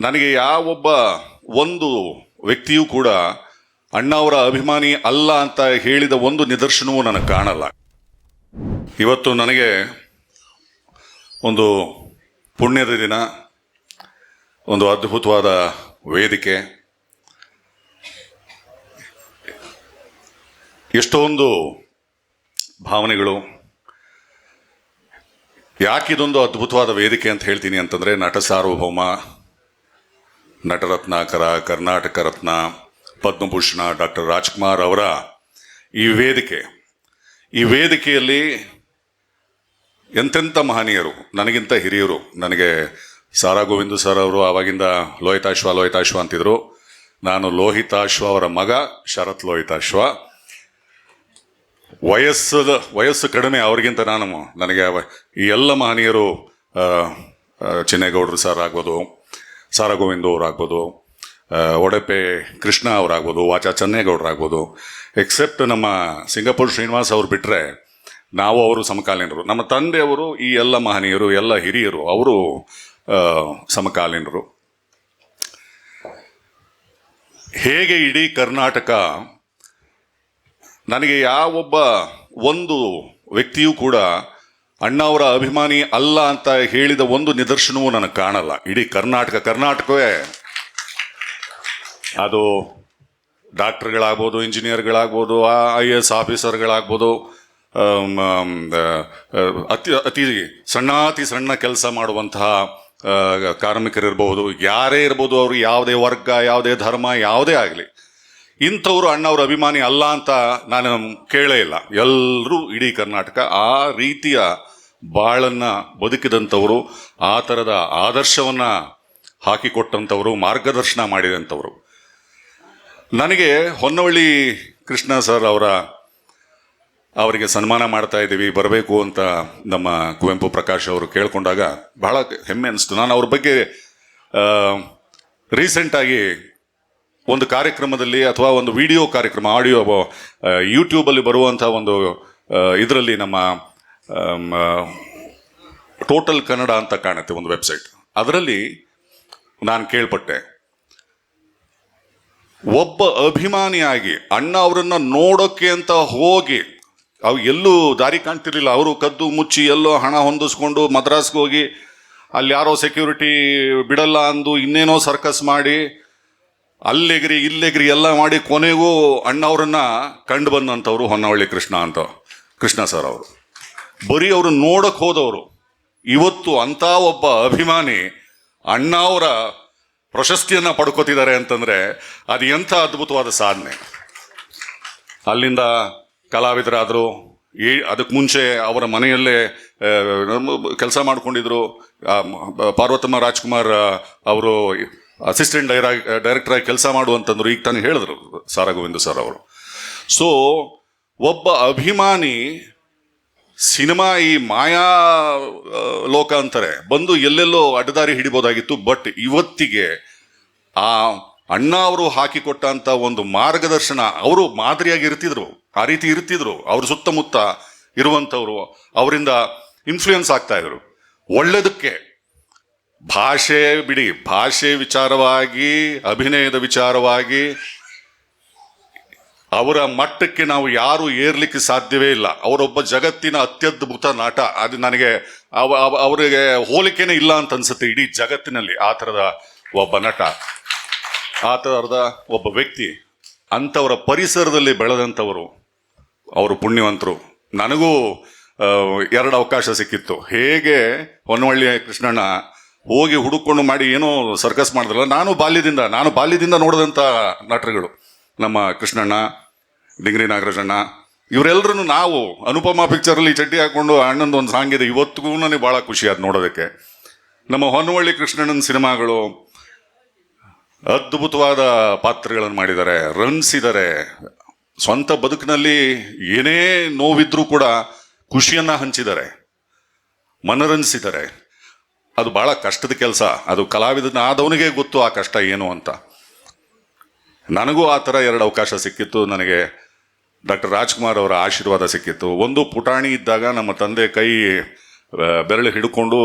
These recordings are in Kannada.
ನನಗೆ ಯಾವೊಬ್ಬ ಒಂದು ವ್ಯಕ್ತಿಯೂ ಕೂಡ ಅಣ್ಣವರ ಅಭಿಮಾನಿ ಅಲ್ಲ ಅಂತ ಹೇಳಿದ ಒಂದು ನಿದರ್ಶನವೂ ನನಗೆ ಕಾಣಲ್ಲ. ಇವತ್ತು ನನಗೆ ಒಂದು ಪುಣ್ಯದ ದಿನ, ಒಂದು ಅದ್ಭುತವಾದ ವೇದಿಕೆ. ಎಷ್ಟೊಂದು ಭಾವನೆಗಳು, ಯಾಕಿದೊಂದು ಅದ್ಭುತವಾದ ವೇದಿಕೆ ಅಂತ ಹೇಳ್ತೀನಿ ಅಂತಂದರೆ ನಟ ಸಾರ್ವಭೌಮ ನಟರತ್ನಾಕರ ಕರ್ನಾಟಕ ರತ್ನ, ಪದ್ಮಭೂಷಣ, ಡಾಕ್ಟರ್ ರಾಜ್ಕುಮಾರ್ ಅವರ ಈ ವೇದಿಕೆ, ಈ ವೇದಿಕೆಯಲ್ಲಿ ಎಂತೆಂಥ ಮಹನೀಯರು, ನನಗಿಂತ ಹಿರಿಯರು, ನನಗೆ ಸಾರಾ ಗೋವಿಂದ ಸರ್ ಅವರು, ಆವಾಗಿಂದ ಲೋಹಿತಾಶ್ವ ಲೋಹಿತಾಶ್ವ ಅಂತಿದ್ರು. ನಾನು ಲೋಹಿತಾಶ್ವ ಅವರ ಮಗ, ಶರತ್ ಲೋಹಿತಾಶ್ವ ವಯಸ್ಸದ, ವಯಸ್ಸು ಕಡಿಮೆ ಅವ್ರಿಗಿಂತ ನಾನು, ನನಗೆ ಈ ಎಲ್ಲ ಮಹನೀಯರು ಚಿನ್ನೇಗೌಡರು ಸರ್ ಆಗ್ಬೋದು ಸಾರಾ ಗೋವಿಂದ ಅವರಾಗ್ಬೋದು ಒಡಪೆ ಕೃಷ್ಣ ಅವರಾಗ್ಬೋದು, ವಾಚಾ ಚನ್ನೇಗೌಡರಾಗ್ಬೋದು ಎಕ್ಸೆಪ್ಟ್ ನಮ್ಮ ಸಿಂಗಾಪುರ್ ಶ್ರೀನಿವಾಸ್ ಅವ್ರು ಬಿಟ್ಟರೆ ನಾವು ಅವರು ಸಮಕಾಲೀನರು. ನಮ್ಮ ತಂದೆಯವರು ಈ ಎಲ್ಲ ಮಹನೀಯರು, ಎಲ್ಲ ಹಿರಿಯರು, ಅವರು ಸಮಕಾಲೀನರು. ಹೇಗೆ ಇಡೀ ಕರ್ನಾಟಕ, ನನಗೆ ಯಾವೊಬ್ಬ, ಒಂದು ವ್ಯಕ್ತಿಯೂ ಕೂಡ ಅಣ್ಣವರ ಅಭಿಮಾನಿ ಅಲ್ಲ ಅಂತ ಹೇಳಿದ ಒಂದು ನಿದರ್ಶನವೂ ನನಗೆ ಕಾಣಲ್ಲ. ಇಡೀ ಕರ್ನಾಟಕ ಕರ್ನಾಟಕವೇ. ಅದು ಡಾಕ್ಟರ್ಗಳಾಗ್ಬೋದು, ಇಂಜಿನಿಯರ್ಗಳಾಗ್ಬೋದು ಐ ಎ ಎಸ್ ಆಫೀಸರ್ಗಳಾಗ್ಬೋದು ಅತಿ ಅತಿ ಸಣ್ಣಾತಿ ಸಣ್ಣ ಕೆಲಸ ಮಾಡುವಂತಹ ಕಾರ್ಮಿಕರಿರ್ಬೋದು ಯಾರೇ ಇರ್ಬೋದು ಅವರು ಯಾವುದೇ ವರ್ಗ, ಯಾವುದೇ ಧರ್ಮ, ಯಾವುದೇ ಆಗಲಿ. ಇಂಥವ್ರು ಅಣ್ಣವ್ರ ಅಭಿಮಾನಿ ಅಲ್ಲ ಅಂತ ನಾನು ಕೇಳೇ ಇಲ್ಲ. ಎಲ್ಲರೂ ಇಡೀ ಕರ್ನಾಟಕ ಆ ರೀತಿಯ ಬಾಳನ್ನ ಬದುಕಿದಂಥವರು, ಆ ಥರದ ಆದರ್ಶವನ್ನ ಹಾಕಿಕೊಟ್ಟಂಥವರು, ಮಾರ್ಗದರ್ಶನ ಮಾಡಿದಂಥವರು. ನನಗೆ ಹೊನ್ನವಳ್ಳಿ ಕೃಷ್ಣ ಸರ್ ಅವರ, ಅವರಿಗೆ ಸನ್ಮಾನ ಮಾಡ್ತಾ ಇದ್ದೀವಿ, ಬರಬೇಕು ಅಂತ ನಮ್ಮ ಕುವೆಂಪು ಪ್ರಕಾಶ್ ಅವರು ಕೇಳಿಕೊಂಡಾಗ ಬಹಳ ಹೆಮ್ಮೆ ಅನಿಸ್ತು. ನಾನು ಅವ್ರ ಬಗ್ಗೆ ರೀಸೆಂಟಾಗಿ ಒಂದು ಕಾರ್ಯಕ್ರಮದಲ್ಲಿ ಅಥವಾ ಒಂದು ವಿಡಿಯೋ ಕಾರ್ಯಕ್ರಮ, ಆಡಿಯೋ ಯೂಟ್ಯೂಬಲ್ಲಿ ಬರುವಂಥ ಒಂದು ಇದರಲ್ಲಿ ನಮ್ಮ ಟೋಟಲ್ ಕನ್ನಡ ಅಂತ ಕಾಣುತ್ತೆ ಒಂದು ವೆಬ್ಸೈಟ್ ಅದರಲ್ಲಿ ನಾನು ಕೇಳ್ಪಟ್ಟೆ. ಒಬ್ಬ ಅಭಿಮಾನಿಯಾಗಿ ಅಣ್ಣ ಅವರನ್ನ ನೋಡೋಕೆ ಅಂತ ಹೋಗಿ, ಅವು ಎಲ್ಲೂ ದಾರಿ ಕಾಣ್ತಿರ್ಲಿಲ್ಲ. ಅವರು ಕದ್ದು ಮುಚ್ಚಿ ಎಲ್ಲೋ ಹಣ ಹೊಂದಿಸ್ಕೊಂಡು ಮದ್ರಾಸ್ಗೆ ಹೋಗಿ, ಅಲ್ಲಿ ಯಾರೋ ಸೆಕ್ಯೂರಿಟಿ ಬಿಡಲ್ಲ ಅಂದು ಇನ್ನೇನೋ ಸರ್ಕಸ್ ಮಾಡಿ, ಅಲ್ಲೆಗ್ರಿ, ಇಲ್ಲೆಗ್ರಿ ಎಲ್ಲ ಮಾಡಿ ಕೊನೆಗೂ ಅಣ್ಣವ್ರನ್ನ ಕಂಡು ಬಂದಂಥವ್ರು ಹೊನ್ನವಳ್ಳಿ ಕೃಷ್ಣ ಅಂತ, ಕೃಷ್ಣ ಸರ್ ಅವರು. ಬರೀ ಅವರು ನೋಡಕ್ಕೆ ಹೋದವರು. ಇವತ್ತು ಅಂತ ಒಬ್ಬ ಅಭಿಮಾನಿ ಅಣ್ಣ ಅವರ ಪ್ರಶಸ್ತಿಯನ್ನ ಪಡ್ಕೋತಿದ್ದಾರೆ ಅಂತಂದ್ರೆ ಅದು ಎಂಥ ಅದ್ಭುತವಾದ ಸಾಧನೆ. ಅಲ್ಲಿಂದ ಕಲಾವಿದರಾದರು, ಈ ಅದಕ್ಕೆ ಮುಂಚೆ ಅವರ ಮನೆಯಲ್ಲೇ ಕೆಲಸ ಮಾಡ್ಕೊಂಡಿದ್ರು. ಪಾರ್ವತಮ್ಮ ರಾಜ್ಕುಮಾರ್ ಅವರು ಅಸಿಸ್ಟೆಂಟ್ ಡೈರ ಡೈರೆಕ್ಟರ್ ಆಗಿ ಕೆಲಸ ಮಾಡುವಂತಂದ್ರು ಈಗ ತಾನು ಹೇಳಿದ್ರು ಸಾರಾ ಗೋವಿಂದ ಸರ್ ಅವರು. ಸೊ ಒಬ್ಬ ಅಭಿಮಾನಿ ಸಿನಿಮಾ ಈ ಮಾಯಾ ಲೋಕ ಅಂತಾರೆ, ಬಂದು ಎಲ್ಲೆಲ್ಲೋ ಅಡ್ಡದಾರಿ ಹಿಡಿಬೋದಾಗಿತ್ತು, ಬಟ್ ಇವತ್ತಿಗೆ ಆ ಅಣ್ಣ ಅವರು ಹಾಕಿಕೊಟ್ಟಂತ ಒಂದು ಮಾರ್ಗದರ್ಶನ, ಅವರು ಮಾದರಿಯಾಗಿ ಇರ್ತಿದ್ರು, ಆ ರೀತಿ ಇರ್ತಿದ್ರು, ಅವ್ರ ಸುತ್ತಮುತ್ತ ಇರುವಂಥವ್ರು, ಅವರಿಂದ ಇನ್ಫ್ಲೂಯೆನ್ಸ್ ಆಗ್ತಾ ಇದ್ರು. ಒಳ್ಳೆದಕ್ಕೆ ಭಾಷೆ ಬಿಡಿ, ಭಾಷೆ ವಿಚಾರವಾಗಿ, ಅಭಿನಯದ ವಿಚಾರವಾಗಿ ಅವರ ಮಟ್ಟಕ್ಕೆ ನಾವು ಯಾರು ಏರ್ಲಿಕ್ಕೆ ಸಾಧ್ಯವೇ ಇಲ್ಲ. ಅವರೊಬ್ಬ ಜಗತ್ತಿನ ಅತ್ಯದ್ಭುತ ನಾಟ. ಅದು ನನಗೆ ಅವ, ಅವ- ಅವರಿಗೆ ಹೋಲಿಕೆನೇ ಇಲ್ಲ ಅಂತ ಅನ್ಸುತ್ತೆ. ಇಡೀ ಜಗತ್ತಿನಲ್ಲಿ ಆ ಥರದ ಒಬ್ಬ ನಟ. ಆ ಥರದ ಒಬ್ಬ ವ್ಯಕ್ತಿ. ಅಂಥವರ ಪರಿಸರದಲ್ಲಿ ಬೆಳೆದಂಥವರು ಅವರು ಪುಣ್ಯವಂತರು. ನನಗೂ ಎರಡು ಅವಕಾಶ ಸಿಕ್ಕಿತ್ತು. ಹೇಗೆ ಹೊನ್ನವಳ್ಳಿ ಕೃಷ್ಣಣ್ಣ ಹೋಗಿ ಹುಡುಕೊಂಡು ಮಾಡಿ ಏನೋ ಸರ್ಕಸ್ ಮಾಡಿದ್ರಲ್ಲ ನಾನು ಬಾಲ್ಯದಿಂದ ನಾನು ಬಾಲ್ಯದಿಂದ ನೋಡಿದಂಥ ನಟರುಗಳು. ನಮ್ಮ ಕೃಷ್ಣಣ್ಣ, ಡಿಂಗ್ರಿ ನಾಗರಾಜಣ್ಣ ಇವರೆಲ್ಲರೂ ನಾವು ಅನುಪಮ ಪಿಕ್ಚರಲ್ಲಿ ಚಡ್ಡಿ ಹಾಕೊಂಡು ಅಣ್ಣಂದು ಒಂದು ಸಾಂಗ್ ಇದೆ. ಇವತ್ತಿಗೂ ನನಗೆ ಭಾಳ ಖುಷಿ ಅದು ನೋಡೋದಕ್ಕೆ. ನಮ್ಮ ಹೊನ್ನವಳ್ಳಿ ಕೃಷ್ಣಣ್ಣನ ಸಿನಿಮಾಗಳು ಅದ್ಭುತವಾದ ಪಾತ್ರಗಳನ್ನು ಮಾಡಿದ್ದಾರೆ. ರನ್ಸಿದ್ದಾರೆ ಸ್ವಂತ ಬದುಕಿನಲ್ಲಿ ಏನೇ ನೋವಿದ್ರೂ ಕೂಡ ಖುಷಿಯನ್ನು ಹಂಚಿದ್ದಾರೆ. ಮನರಂಜಿಸಿದ್ದಾರೆ ಅದು ಭಾಳ ಕಷ್ಟದ ಕೆಲಸ. ಅದು ಕಲಾವಿದನ ಆದವನಿಗೆ ಗೊತ್ತು ಆ ಕಷ್ಟ ಏನು ಅಂತ. ನನಗೂ ಆ ಥರ ಎರಡು ಅವಕಾಶ ಸಿಕ್ಕಿತ್ತು. ನನಗೆ ಡಾಕ್ಟರ್ ರಾಜ್ಕುಮಾರ್ ಅವರ ಆಶೀರ್ವಾದ ಸಿಕ್ಕಿತ್ತು. ಒಂದು ಪುಟಾಣಿ ಇದ್ದಾಗ ನಮ್ಮ ತಂದೆ ಕೈ ಬೆರಳು ಹಿಡ್ಕೊಂಡು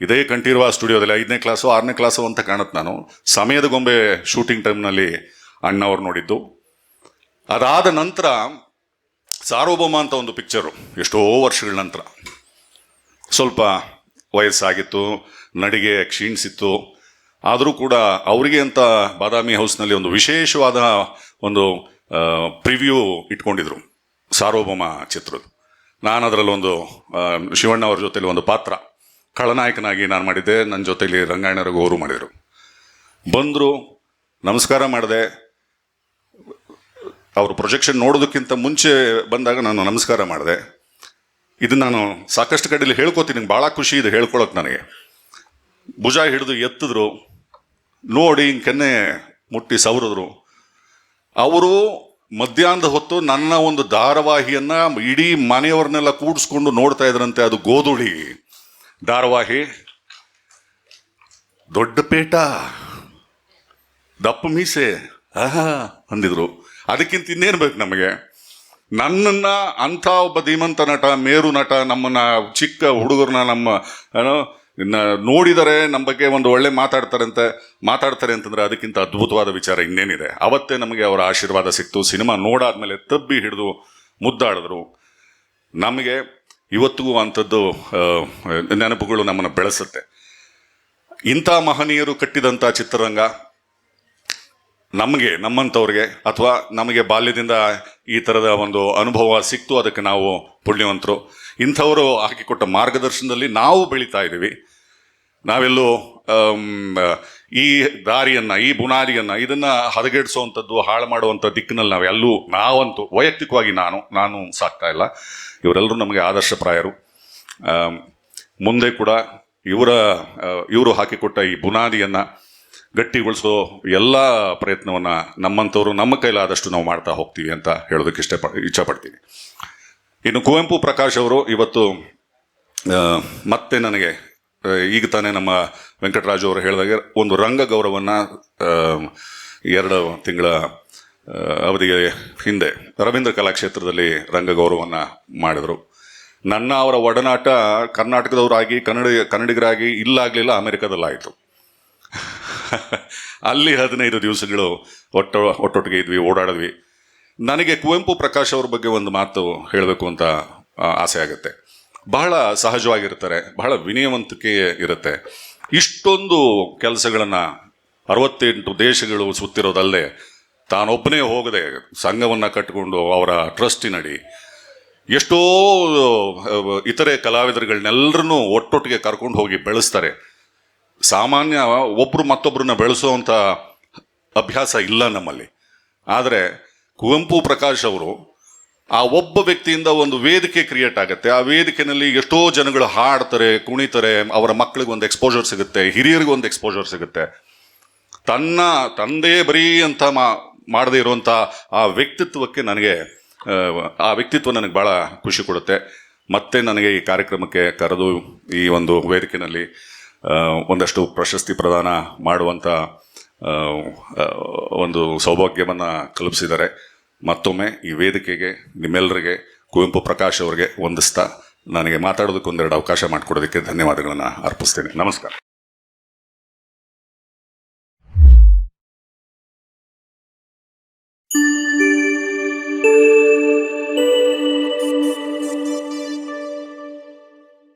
ಇದೇ ಕಂಠೀರುವ ಸ್ಟುಡಿಯೋದಲ್ಲಿ ಐದನೇ ಕ್ಲಾಸು, ಆರನೇ ಕ್ಲಾಸು ಅಂತ ಕಾಣುತ್ತೆ ನಾನು. ಸಮಯದ ಗೊಂಬೆ ಶೂಟಿಂಗ್ ಟೈಮ್ನಲ್ಲಿ ಅಣ್ಣವ್ರು ನೋಡಿದ್ದು. ಅದಾದ ನಂತರ ಸಾರ್ವಭೌಮ ಅಂತ ಒಂದು ಪಿಕ್ಚರು, ಎಷ್ಟೋ ವರ್ಷಗಳ ನಂತರ. ಸ್ವಲ್ಪ ವಯಸ್ಸಾಗಿತ್ತು, ನಡಿಗೆ ಕ್ಷೀಣಿಸಿತ್ತು. ಆದರೂ ಕೂಡ ಅವರಿಗೆ ಅಂತ ಬಾದಾಮಿ ಹೌಸ್ನಲ್ಲಿ ಒಂದು ವಿಶೇಷವಾದ ಒಂದು ಪ್ರಿವ್ಯೂ ಇಟ್ಕೊಂಡಿದ್ರು ಸಾರ್ವಭೌಮ ಚಿತ್ರದ ನಾನು ಅದರಲ್ಲೊಂದು ಶಿವಣ್ಣ ಅವ್ರ ಜೊತೆಲಿ ಒಂದು ಪಾತ್ರ. ಖಳನಾಯಕನಾಗಿ ನಾನು ಮಾಡಿದ್ದೆ ನನ್ನ ಜೊತೆಲಿ ರಂಗಾಯಣ ರಘು ಅವರು ಮಾಡಿದರು. ಬಂದರು, ನಮಸ್ಕಾರ ಮಾಡಿದೆ. ಅವರು ಪ್ರೊಜೆಕ್ಷನ್ ನೋಡೋದಕ್ಕಿಂತ ಮುಂಚೆ ಬಂದಾಗ ನಾನು ನಮಸ್ಕಾರ ಮಾಡಿದೆ. ಇದು ನಾನು ಸಾಕಷ್ಟು ಕಡೆಯಲ್ಲಿ ಹೇಳ್ಕೊತೀನಿ ಭಾಳ ಖುಷಿ ಇದೆ ಹೇಳ್ಕೊಳಕ್ಕೆ ನನಗೆ. ಭುಜ ಹಿಡಿದು ಎತ್ತಿದ್ರು ನೋಡಿ ಹಿಂಗೆ ಕೆನ್ನೆ ಮುಟ್ಟಿ ಸವರಿದ್ರು. ಅವರು ಮಧ್ಯಾಹ್ನದ ಹೊತ್ತು ನನ್ನ ಒಂದು ಧಾರಾವಾಹಿಯನ್ನು ಇಡೀ ಮನೆಯವ್ರನ್ನೆಲ್ಲ ಕೂಡಿಸ್ಕೊಂಡು ನೋಡ್ತಾ ಇದ್ರಂತೆ, ಅದು ಗೋಧುಳಿ. ಧಾರಾವಾಹಿ, ದೊಡ್ಡ ಪೇಟ, ದಪ್ಪ ಮೀಸೆ, ಆಹಾ, ಅಂದಿದ್ರು. ಅದಕ್ಕಿಂತ ಇನ್ನೇನು ಬೇಕು ನಮಗೆ? ನನ್ನನ್ನ ಅಂಥ ಒಬ್ಬ ಧೀಮಂತ ನಟ, ಮೇರು ನಟ, ನಮ್ಮನ್ನ ಚಿಕ್ಕ ಹುಡುಗರನ್ನ ನಮ್ಮ, ಏನೋ ಇನ್ನ ನೋಡಿದರೆ ನಮ್ಮ ಬಗ್ಗೆ ಒಂದು ಒಳ್ಳೆ ಮಾತಾಡ್ತಾರೆ ಅಂತ ಮಾತಾಡ್ತಾರೆ ಅಂತಂದ್ರೆ ಅದಕ್ಕಿಂತ ಅದ್ಭುತವಾದ ವಿಚಾರ ಇನ್ನೇನಿದೆ. ಅವತ್ತೇ ನಮಗೆ ಅವರ ಆಶೀರ್ವಾದ ಸಿಕ್ತು. ಸಿನಿಮಾ ನೋಡಾದ್ಮೇಲೆ ತಬ್ಬಿ ಹಿಡಿದು ಮುದ್ದಾಡಿದ್ರು. ನಮಗೆ ಇವತ್ತಿಗೂ ಅಂಥದ್ದು ನೆನಪುಗಳು ನಮ್ಮನ್ನು ಬೆಳೆಸುತ್ತೆ. ಇಂಥ ಮಹನೀಯರು ಕಟ್ಟಿದಂಥ ಚಿತ್ರರಂಗ ನಮಗೆ, ನಮ್ಮಂಥವ್ರಿಗೆ, ಅಥವಾ ನಮಗೆ ಬಾಲ್ಯದಿಂದ ಈ ಥರದ ಒಂದು ಅನುಭವ ಸಿಕ್ತು, ಅದಕ್ಕೆ ನಾವು ಪುಣ್ಯವಂತರು. ಇಂಥವರು ಹಾಕಿಕೊಟ್ಟ ಮಾರ್ಗದರ್ಶನದಲ್ಲಿ ನಾವು ಬೆಳೀತಾ ಇದ್ದೀವಿ. ನಾವೆಲ್ಲೂ ಈ ದಾರಿಯನ್ನ, ಈ ಬುನಾದಿಯನ್ನು, ಇದನ್ನ ಹದಗೆಡಿಸುವಂಥದ್ದು ಹಾಳು ಮಾಡುವಂಥ ದಿಕ್ಕಿನಲ್ಲಿ ನಾವೆಲ್ಲೂ ನಾವಂತೂ, ವೈಯಕ್ತಿಕವಾಗಿ ನಾನು ನಾನು ಸಾಕ್ತಾ ಇಲ್ಲ. ಇವರೆಲ್ಲರೂ ನಮಗೆ ಆದರ್ಶಪ್ರಾಯರು ಮುಂದೆ ಕೂಡ ಇವರ ಇವರು ಹಾಕಿಕೊಟ್ಟ ಈ ಬುನಾದಿಯನ್ನು ಗಟ್ಟಿಗೊಳಿಸೋ ಎಲ್ಲ ಪ್ರಯತ್ನವನ್ನ ನಮ್ಮಂಥವ್ರು ನಮ್ಮ ಕೈಲಾದಷ್ಟು ನಾವು ಮಾಡ್ತಾ ಹೋಗ್ತೀವಿ ಅಂತ ಹೇಳೋದಕ್ಕೆ ಇಷ್ಟ ಇಚ್ಛಪಡ್ತೀನಿ. ಇನ್ನು ಕುವೆಂಪು ಪ್ರಕಾಶ್ ಅವರು ಇವತ್ತು ಮತ್ತೆ ನನಗೆ ಈಗ ತಾನೇ ನಮ್ಮ ವೆಂಕಟರಾಜು ಅವರು ಹೇಳಿದಾಗೆ ಒಂದು ರಂಗ ಗೌರವನ್ನ ಎರಡು ತಿಂಗಳ ಅವಧಿಗೆ ಹಿಂದೆ ರವೀಂದ್ರ ಕಲಾಕ್ಷೇತ್ರದಲ್ಲಿ ರಂಗ ಗೌರವವನ್ನು ಮಾಡಿದರು. ನನ್ನ ಅವರ ಒಡನಾಟ ಕರ್ನಾಟಕದವರಾಗಿ, ಕನ್ನಡ, ಕನ್ನಡಿಗರಾಗಿ ಇಲ್ಲಾಗಲಿಲ್ಲ, ಅಮೆರಿಕದಲ್ಲಾಯಿತು. ಅಲ್ಲಿ ಹದಿನೈದು ದಿವಸಗಳು ಒಟ್ಟ, ಒಟ್ಟೊಟ್ಟಿಗೆ ಇದ್ವಿ, ಓಡಾಡಿದ್ವಿ. ನನಗೆ ಕುವೆಂಪು ಪ್ರಕಾಶ್ ಅವ್ರ ಬಗ್ಗೆ ಒಂದು ಮಾತು ಹೇಳಬೇಕು ಅಂತ ಆಸೆ ಆಗುತ್ತೆ. ಬಹಳ ಸಹಜವಾಗಿರ್ತಾರೆ ಬಹಳ ವಿನಯವಂತಿಕೆ ಇರುತ್ತೆ. ಇಷ್ಟೊಂದು ಕೆಲಸಗಳನ್ನು ಅರವತ್ತೆಂಟು ದೇಶಗಳು ಸುತ್ತಿರೋದಲ್ಲದೆ ತಾನೊಬ್ಬನೇ ಹೋಗದೆ ಸಂಘವನ್ನು ಕಟ್ಟಿಕೊಂಡು ಅವರ ಟ್ರಸ್ಟಿನಡಿ ಎಷ್ಟೋ, ಇತರೆ ಕಲಾವಿದರುಗಳನ್ನೆಲ್ಲರನ್ನೂ ಒಟ್ಟೊಟ್ಟಿಗೆ ಕರ್ಕೊಂಡು ಹೋಗಿ ಬೆಳೆಸ್ತಾರೆ. ಸಾಮಾನ್ಯ ಒಬ್ಬರು ಮತ್ತೊಬ್ಬರನ್ನ ಬೆಳೆಸುವಂಥ ಅಭ್ಯಾಸ ಇಲ್ಲ ನಮ್ಮಲ್ಲಿ. ಆದರೆ ಕುವೆಂಪು ಪ್ರಕಾಶ್ ಅವರು ಆ ಒಬ್ಬ ವ್ಯಕ್ತಿಯಿಂದ ಒಂದು ವೇದಿಕೆ ಕ್ರಿಯೇಟ್ ಆಗುತ್ತೆ. ಆ ವೇದಿಕೆನಲ್ಲಿ ಎಷ್ಟೋ ಜನಗಳು ಹಾಡ್ತಾರೆ ಕುಣಿತಾರೆ ಅವರ ಮಕ್ಕಳಿಗೆ ಒಂದು ಎಕ್ಸ್ಪೋಜರ್ ಸಿಗುತ್ತೆ ಹಿರಿಯರಿಗೆ ಒಂದು ಎಕ್ಸ್ಪೋಜರ್ ಸಿಗುತ್ತೆ. ತನ್ನ ತಂದೆ ಬರೀ ಅಂತ ಮಾ ಮಾಡದೇ ಇರುವಂಥ ಆ ವ್ಯಕ್ತಿತ್ವಕ್ಕೆ ನನಗೆ ಆ, ವ್ಯಕ್ತಿತ್ವ ನನಗೆ ಭಾಳ ಖುಷಿ ಕೊಡುತ್ತೆ. ಮತ್ತೆ ನನಗೆ ಈ ಕಾರ್ಯಕ್ರಮಕ್ಕೆ ಕರೆದು ಈ ಒಂದು ವೇದಿಕೆಯಲ್ಲಿ ಒಂದಷ್ಟು ಪ್ರಶಸ್ತಿ ಪ್ರದಾನ ಮಾಡುವಂಥ ಒಂದು ಸೌಭಾಗ್ಯವನ್ನು ಕಲ್ಪಿಸಿದ್ದಾರೆ ಮತ್ತೊಮ್ಮೆ ಈ ವೇದಿಕೆಗೆ ನಿಮ್ಮೆಲ್ಲರಿಗೆ ಕುವೆಂಪು ಪ್ರಕಾಶ್ ಅವರಿಗೆ ವಂದಿಸ್ತಾ ನನಗೆ ಮಾತಾಡೋದಕ್ಕೊಂದೆರಡು ಅವಕಾಶ ಮಾಡಿಕೊಡೋದಕ್ಕೆ ಧನ್ಯವಾದಗಳನ್ನು ಅರ್ಪಿಸ್ತೇನೆ. ನಮಸ್ಕಾರ.